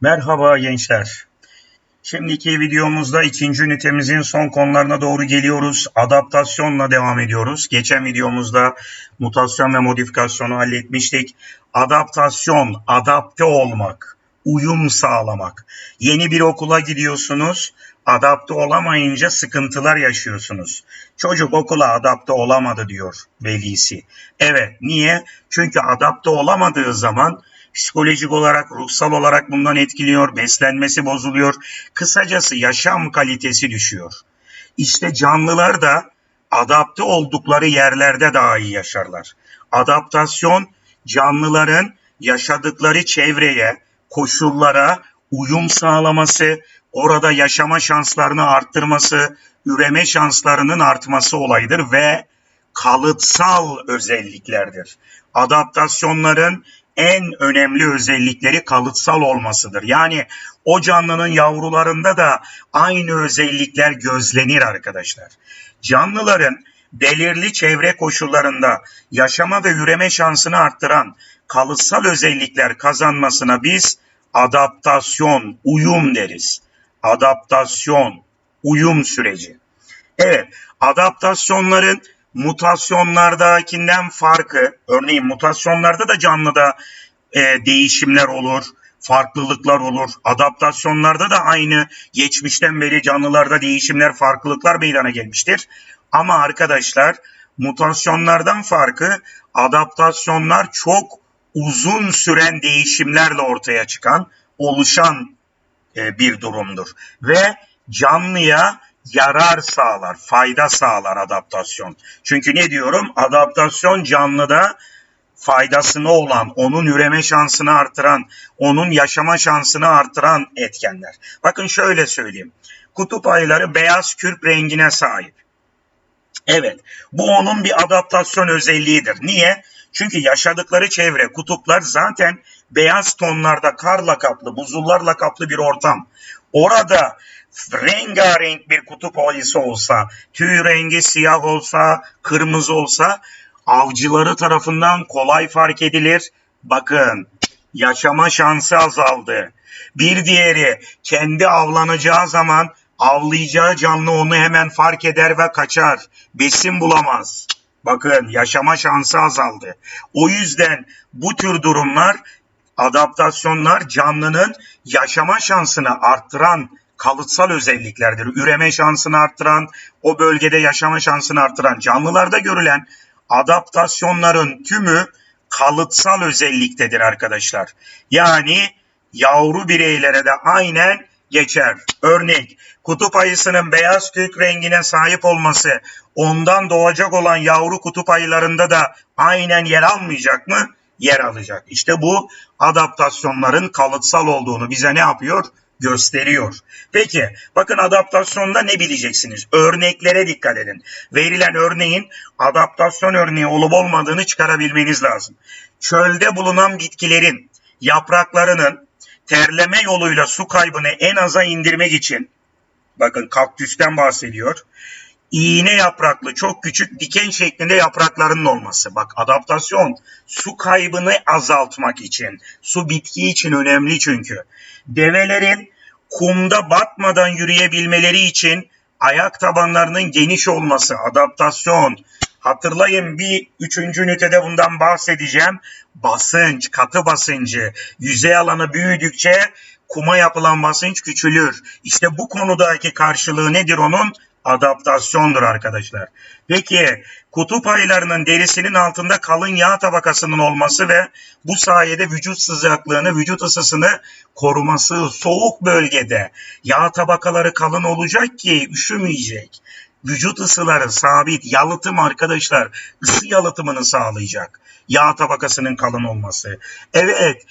Merhaba gençler. Şimdiki videomuzda ikinci ünitemizin son konularına doğru geliyoruz. Adaptasyonla devam ediyoruz. Geçen videomuzda mutasyon ve modifikasyonu halletmiştik. Adaptasyon, adapte olmak, uyum sağlamak. Yeni bir okula gidiyorsunuz. Adapte olamayınca sıkıntılar yaşıyorsunuz. Çocuk okula adapte olamadı diyor velisi. Evet, niye? Çünkü adapte olamadığı zaman psikolojik olarak, ruhsal olarak bundan etkiliyor, beslenmesi bozuluyor. Kısacası yaşam kalitesi düşüyor. İşte canlılar da adapte oldukları yerlerde daha iyi yaşarlar. Adaptasyon canlıların yaşadıkları çevreye, koşullara uyum sağlaması, orada yaşama şanslarını arttırması, üreme şanslarının artması olayıdır ve kalıtsal özelliklerdir. Adaptasyonların en önemli özellikleri kalıtsal olmasıdır. Yani o canlının yavrularında da aynı özellikler gözlenir arkadaşlar. Canlıların belirli çevre koşullarında yaşama ve üreme şansını arttıran kalıtsal özellikler kazanmasına biz adaptasyon, uyum deriz. Adaptasyon, uyum süreci. Evet, adaptasyonların mutasyonlardakinden farkı, örneğin mutasyonlarda da canlıda e, değişimler olur, farklılıklar olur. Adaptasyonlarda da aynı geçmişten beri canlılarda değişimler, farklılıklar meydana gelmiştir. Ama arkadaşlar mutasyonlardan farkı adaptasyonlar çok uzun süren değişimlerle ortaya çıkan, oluşan e, bir durumdur. Ve canlıya yarar sağlar, fayda sağlar adaptasyon. Çünkü ne diyorum? Adaptasyon canlıda faydasını olan, onun üreme şansını artıran, onun yaşama şansını artıran etkenler. Bakın şöyle söyleyeyim. Kutup ayıları beyaz kürk rengine sahip. Evet, bu onun bir adaptasyon özelliğidir. Niye? Çünkü yaşadıkları çevre, kutuplar zaten beyaz tonlarda karla kaplı, buzullarla kaplı bir ortam. Orada rengarenk bir kutup ayısı olsa, tüy rengi siyah olsa, kırmızı olsa avcıları tarafından kolay fark edilir. Bakın yaşama şansı azaldı. Bir diğeri kendi avlanacağı zaman avlayacağı canlı onu hemen fark eder ve kaçar. Besin bulamaz. Bakın yaşama şansı azaldı. O yüzden bu tür durumlar adaptasyonlar canlının yaşama şansını arttıran kalıtsal özelliklerdir. Üreme şansını arttıran, o bölgede yaşama şansını arttıran canlılarda görülen adaptasyonların tümü kalıtsal özelliktedir arkadaşlar. Yani yavru bireylere de aynen geçer. Örnek kutup ayısının beyaz kök rengine sahip olması ondan doğacak olan yavru kutup ayılarında da aynen yer almayacak mı? Yer alacak. İşte bu adaptasyonların kalıtsal olduğunu bize ne yapıyor? Gösteriyor. Peki bakın adaptasyonda ne bileceksiniz? Örneklere dikkat edin. Verilen örneğin adaptasyon örneği olup olmadığını çıkarabilmeniz lazım. Çölde bulunan bitkilerin yapraklarının terleme yoluyla su kaybını en aza indirmek için bakın kaktüsten bahsediyor. İğne yapraklı çok küçük diken şeklinde yapraklarının olması. Bak adaptasyon su kaybını azaltmak için. Su bitki için önemli çünkü. Develerin kumda batmadan yürüyebilmeleri için ayak tabanlarının geniş olması, adaptasyon. Hatırlayın bir üçüncü ünitede bundan bahsedeceğim. Basınç, katı basıncı, yüzey alanı büyüdükçe kuma yapılan basınç küçülür. İşte bu konudaki karşılığı nedir onun? Adaptasyondur arkadaşlar. Peki kutup ayılarının derisinin altında kalın yağ tabakasının olması ve bu sayede vücut sıcaklığını, vücut ısısını koruması soğuk bölgede yağ tabakaları kalın olacak ki üşümeyecek. Vücut ısıları sabit, yalıtım arkadaşlar ısı yalıtımını sağlayacak. Yağ tabakasının kalın olması. Evet,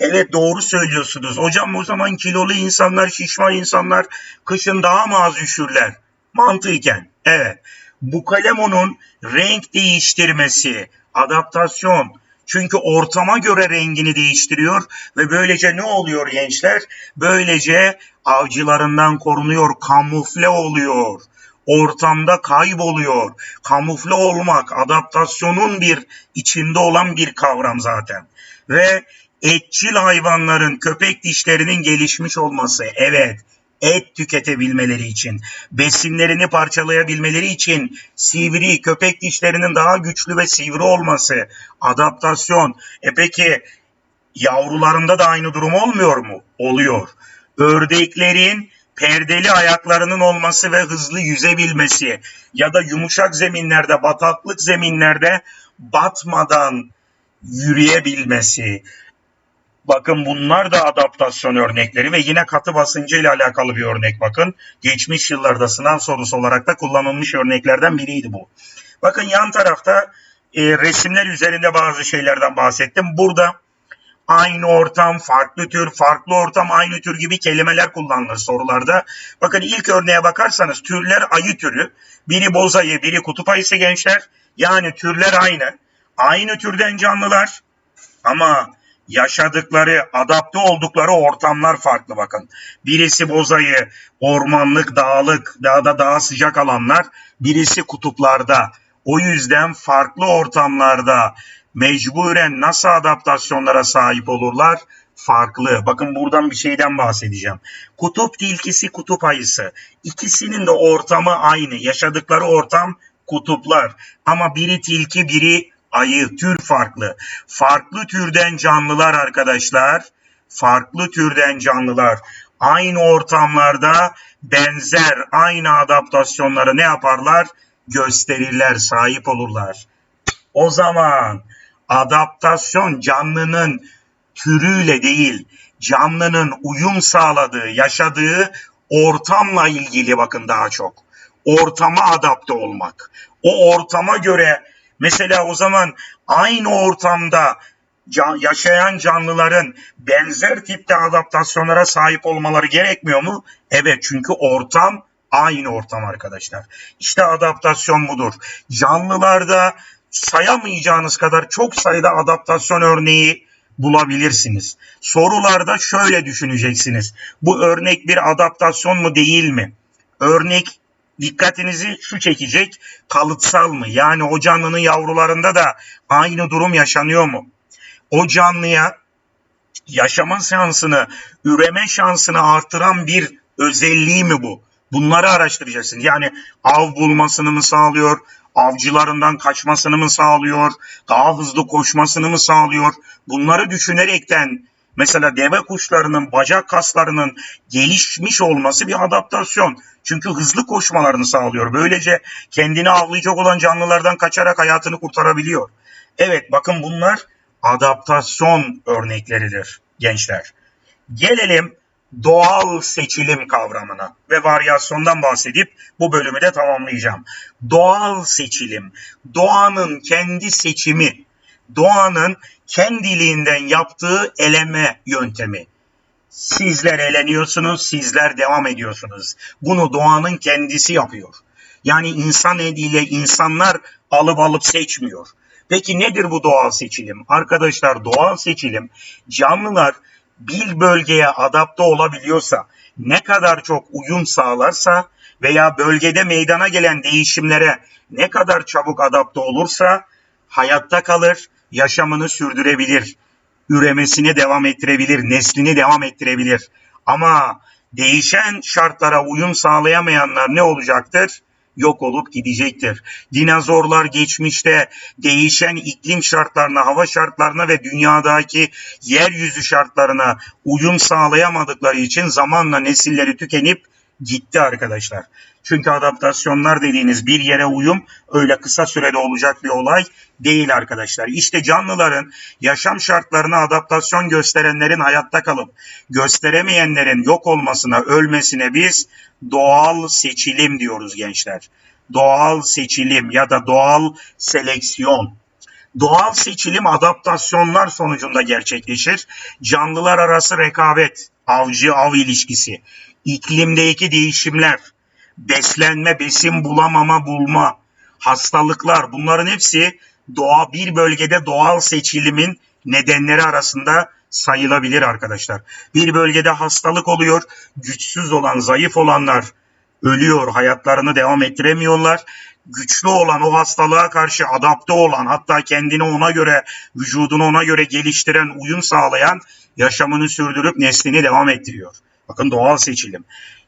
Evet doğru söylüyorsunuz. Hocam o zaman kilolu insanlar, şişman insanlar kışın daha mı az üşürler? Mantıken evet bu kalemonun renk değiştirmesi, adaptasyon çünkü ortama göre rengini değiştiriyor ve böylece ne oluyor gençler? Böylece avcılarından korunuyor, kamufle oluyor. Ortamda kayboluyor. Kamufle olmak adaptasyonun bir içinde olan bir kavram zaten. Ve Etçil hayvanların köpek dişlerinin gelişmiş olması. Evet et tüketebilmeleri için, besinlerini parçalayabilmeleri için sivri, köpek dişlerinin daha güçlü ve sivri olması, adaptasyon. E peki yavrularında da aynı durum olmuyor mu? Oluyor. Ördeklerin perdeli ayaklarının olması ve hızlı yüzebilmesi ya da yumuşak zeminlerde, bataklık zeminlerde batmadan yürüyebilmesi. Bakın bunlar da adaptasyon örnekleri ve yine katı basıncı ile alakalı bir örnek bakın. Geçmiş yıllarda sınav sorusu olarak da kullanılmış örneklerden biriydi bu. Bakın yan tarafta e, resimler üzerinde bazı şeylerden bahsettim. Burada aynı ortam, farklı tür, farklı ortam, aynı tür gibi kelimeler kullanılır sorularda. Bakın ilk örneğe bakarsanız türler ayı türü. Biri boz ayı, biri kutup ayısı gençler. Yani türler aynı. Aynı türden canlılar ama yaşadıkları, adapte oldukları ortamlar farklı bakın. Birisi bozayı, ormanlık, dağlık, dağda daha sıcak alanlar. Birisi kutuplarda. O yüzden farklı ortamlarda mecburen nasıl adaptasyonlara sahip olurlar? Farklı. Bakın buradan bir şeyden bahsedeceğim. Kutup tilkisi, kutup ayısı. İkisinin de ortamı aynı. Yaşadıkları ortam kutuplar. Ama biri tilki, biri ayı, tür farklı. Farklı türden canlılar arkadaşlar. Farklı türden canlılar. Aynı ortamlarda benzer, aynı adaptasyonları ne yaparlar? Gösterirler, sahip olurlar. O zaman adaptasyon canlının türüyle değil, canlının uyum sağladığı, yaşadığı ortamla ilgili bakın daha çok. Ortama adapte olmak. O ortama göre mesela o zaman aynı ortamda can, yaşayan canlıların benzer tipte adaptasyonlara sahip olmaları gerekmiyor mu? Evet çünkü ortam aynı ortam arkadaşlar. İşte adaptasyon budur. Canlılarda sayamayacağınız kadar çok sayıda adaptasyon örneği bulabilirsiniz. Sorularda şöyle düşüneceksiniz. Bu örnek bir adaptasyon mu değil mi? Örnek dikkatinizi şu çekecek. Kalıtsal mı? Yani o canlının yavrularında da aynı durum yaşanıyor mu? O canlıya yaşama şansını, üreme şansını artıran bir özelliği mi bu? Bunları araştıracaksın. Yani av bulmasını mı sağlıyor? avcılarından kaçmasını mı sağlıyor, daha hızlı koşmasını mı sağlıyor? Bunları düşünerekten mesela deve kuşlarının bacak kaslarının gelişmiş olması bir adaptasyon. Çünkü hızlı koşmalarını sağlıyor. Böylece kendini avlayacak olan canlılardan kaçarak hayatını kurtarabiliyor. Evet bakın bunlar adaptasyon örnekleridir gençler. Gelelim doğal seçilim kavramına ve varyasyondan bahsedip bu bölümü de tamamlayacağım. Doğal seçilim, doğanın kendi seçimi, doğanın kendiliğinden yaptığı eleme yöntemi. Sizler eleniyorsunuz, sizler devam ediyorsunuz. Bunu doğanın kendisi yapıyor. Yani insan eliyle insanlar alıp alıp seçmiyor. Peki nedir bu doğal seçilim? Arkadaşlar doğal seçilim canlılar bir bölgeye adapte olabiliyorsa, ne kadar çok uyum sağlarsa veya bölgede meydana gelen değişimlere ne kadar çabuk adapte olursa hayatta kalır, yaşamını sürdürebilir, üremesini devam ettirebilir, neslini devam ettirebilir. Ama değişen şartlara uyum sağlayamayanlar ne olacaktır? yok olup gidecektir. Dinozorlar geçmişte değişen iklim şartlarına, hava şartlarına ve dünyadaki yeryüzü şartlarına uyum sağlayamadıkları için zamanla nesilleri tükenip gitti arkadaşlar. Çünkü adaptasyonlar dediğiniz bir yere uyum öyle kısa sürede olacak bir olay değil arkadaşlar. İşte canlıların yaşam şartlarına adaptasyon gösterenlerin hayatta kalıp gösteremeyenlerin yok olmasına, ölmesine biz doğal seçilim diyoruz gençler. Doğal seçilim ya da doğal seleksiyon. Doğal seçilim adaptasyonlar sonucunda gerçekleşir. Canlılar arası rekabet, avcı av ilişkisi, iklimdeki değişimler, beslenme, besin bulamama, bulma, hastalıklar bunların hepsi doğa bir bölgede doğal seçilimin nedenleri arasında sayılabilir arkadaşlar. Bir bölgede hastalık oluyor, güçsüz olan, zayıf olanlar ölüyor, hayatlarını devam ettiremiyorlar. güçlü olan, o hastalığa karşı adapte olan, hatta kendini ona göre, vücudunu ona göre geliştiren, uyum sağlayan yaşamını sürdürüp neslini devam ettiriyor. Bakın doğal seçilim.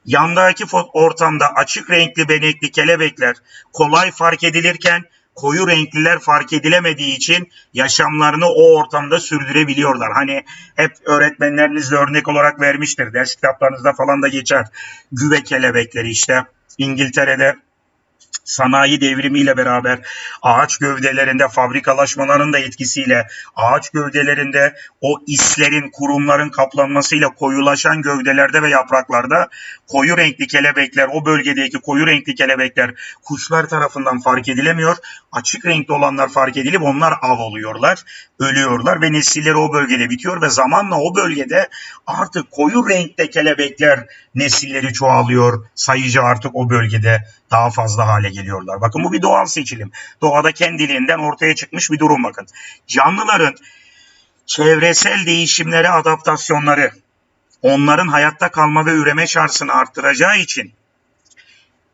Yandaki ortamda açık renkli benekli kelebekler kolay fark edilirken koyu renkliler fark edilemediği için yaşamlarını o ortamda sürdürebiliyorlar. Hani hep öğretmenleriniz de örnek olarak vermiştir. Ders kitaplarınızda falan da geçer. Güve kelebekleri işte İngiltere'de sanayi devrimiyle beraber ağaç gövdelerinde fabrikalaşmaların da etkisiyle ağaç gövdelerinde o islerin, kurumların kaplanmasıyla koyulaşan gövdelerde ve yapraklarda koyu renkli kelebekler, o bölgedeki koyu renkli kelebekler kuşlar tarafından fark edilemiyor. Açık renkli olanlar fark edilip onlar av oluyorlar, ölüyorlar ve nesilleri o bölgede bitiyor ve zamanla o bölgede artık koyu renkte kelebekler nesilleri çoğalıyor. Sayıcı artık o bölgede daha fazla hale geliyorlar. Bakın bu bir doğal seçilim. Doğada kendiliğinden ortaya çıkmış bir durum bakın. Canlıların çevresel değişimlere adaptasyonları onların hayatta kalma ve üreme şansını arttıracağı için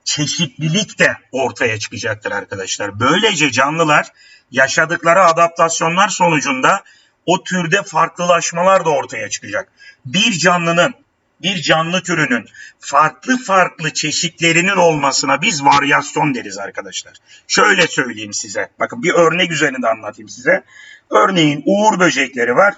çeşitlilik de ortaya çıkacaktır arkadaşlar. Böylece canlılar yaşadıkları adaptasyonlar sonucunda o türde farklılaşmalar da ortaya çıkacak. Bir canlının, bir canlı türünün farklı farklı çeşitlerinin olmasına biz varyasyon deriz arkadaşlar. Şöyle söyleyeyim size. Bakın bir örnek üzerinde anlatayım size. Örneğin uğur böcekleri var.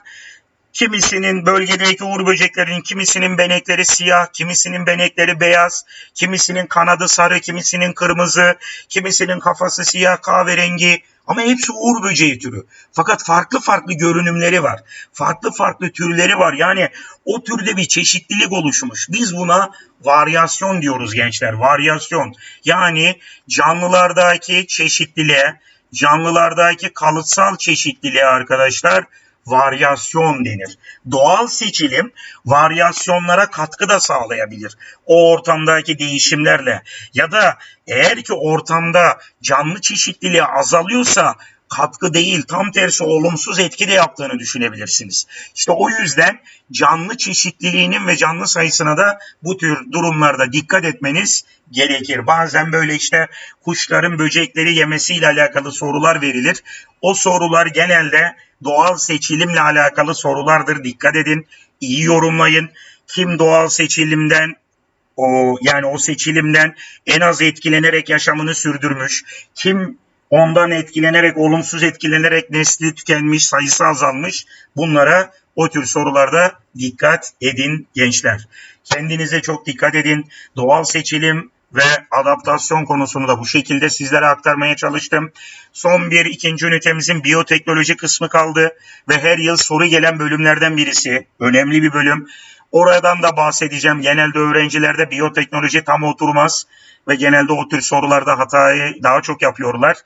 Kimisinin bölgedeki uğur böceklerinin kimisinin benekleri siyah, kimisinin benekleri beyaz, kimisinin kanadı sarı, kimisinin kırmızı, kimisinin kafası siyah kahverengi. Ama hepsi uğur böceği türü. Fakat farklı farklı görünümleri var. Farklı farklı türleri var. Yani o türde bir çeşitlilik oluşmuş. Biz buna varyasyon diyoruz gençler. Varyasyon. Yani canlılardaki çeşitliliğe, canlılardaki kalıtsal çeşitliliğe arkadaşlar varyasyon denir. Doğal seçilim varyasyonlara katkı da sağlayabilir. O ortamdaki değişimlerle ya da eğer ki ortamda canlı çeşitliliği azalıyorsa katkı değil tam tersi olumsuz etki de yaptığını düşünebilirsiniz. İşte o yüzden canlı çeşitliliğinin ve canlı sayısına da bu tür durumlarda dikkat etmeniz gerekir. Bazen böyle işte kuşların böcekleri yemesiyle alakalı sorular verilir. O sorular genelde doğal seçilimle alakalı sorulardır. Dikkat edin, iyi yorumlayın. Kim doğal seçilimden o yani o seçilimden en az etkilenerek yaşamını sürdürmüş, kim ondan etkilenerek, olumsuz etkilenerek nesli tükenmiş, sayısı azalmış. Bunlara o tür sorularda dikkat edin gençler. Kendinize çok dikkat edin. Doğal seçilim ve adaptasyon konusunu da bu şekilde sizlere aktarmaya çalıştım. Son bir ikinci ünitemizin biyoteknoloji kısmı kaldı ve her yıl soru gelen bölümlerden birisi. Önemli bir bölüm. Oradan da bahsedeceğim. Genelde öğrencilerde biyoteknoloji tam oturmaz ve genelde o tür sorularda hatayı daha çok yapıyorlar.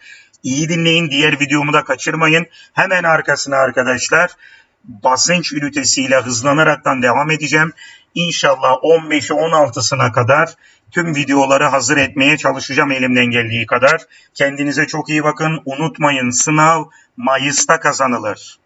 İyi dinleyin, diğer videomu da kaçırmayın. Hemen arkasına arkadaşlar basınç ünitesiyle hızlanaraktan devam edeceğim. İnşallah 15'i 16'sına kadar tüm videoları hazır etmeye çalışacağım elimden geldiği kadar. Kendinize çok iyi bakın. Unutmayın sınav Mayıs'ta kazanılır.